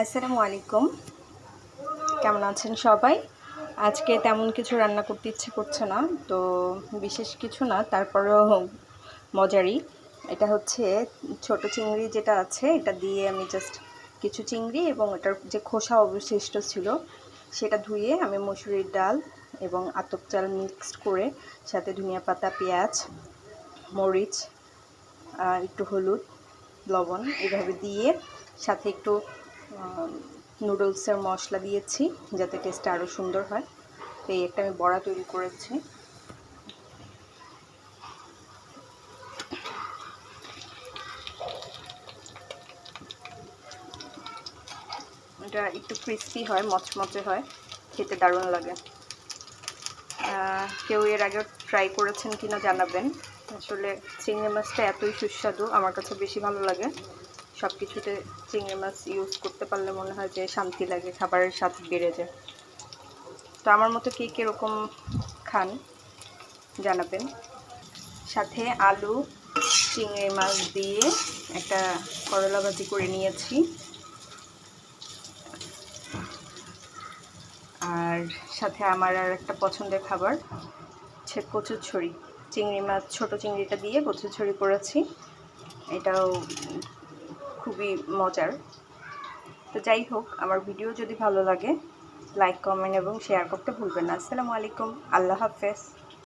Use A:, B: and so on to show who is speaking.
A: আসসালামু আলাইকুম। কেমন আছেন সবাই? আজকে তেমন কিছু রান্না করতে ইচ্ছে করছে না, তো বিশেষ কিছু না, তারপরেও মজারই। এটা হচ্ছে ছোট চিংড়ি যেটা আছে, এটা দিয়ে আমি জাস্ট কিছু চিংড়ি এবং এটার যে খোসা অবশিষ্ট ছিল, সেটা ধুয়ে আমি মসুরির ডাল এবং আতপ চাল মিক্সড করে, সাথে ধনিয়া পাতা, পেঁয়াজ, মরিচ একটু হলুদ, লবণ এভাবে দিয়ে, সাথে একটু নুডলসের মশলা দিয়েছি যাতে টেস্টটা আরও সুন্দর হয়। তো এই একটা আমি বড়া তৈরি করেছি। এটা একটু ক্রিস্পি হয়, মচমচে হয়, খেতে দারুণ লাগে। কেউ এর আগে ট্রাই করেছেন কিনা জানাবেন। আসলে চিংড়ি মাছটা এতই সুস্বাদু, আমার কাছে বেশি ভালো লাগে। সব কিছুতে চিংড়ি মাছ ইউজ করতে পারলে মনে হয় যে শান্তি লাগে, খাবারের স্বাদ বেড়ে যায়। তো আমার মতো কে কীরকম খান, জানাবেন। সাথে আলু, চিংড়ি মাছ দিয়ে একটা করলা ভাজি করে নিয়েছি। আর সাথে আমার আর একটা পছন্দের খাবার, হচ্ছে কচুর ছড়ি চিংড়ি মাছ, ছোট চিংড়িটা দিয়ে কচুর ছড়ি করেছি। এটাও খুবই মজার। তো যাই হোক, আমার ভিডিও যদি ভালো লাগে লাইক কমেন্ট এবং শেয়ার করতে ভুলবেন না। আসসালামু আলাইকুম। আল্লাহ হাফেজ।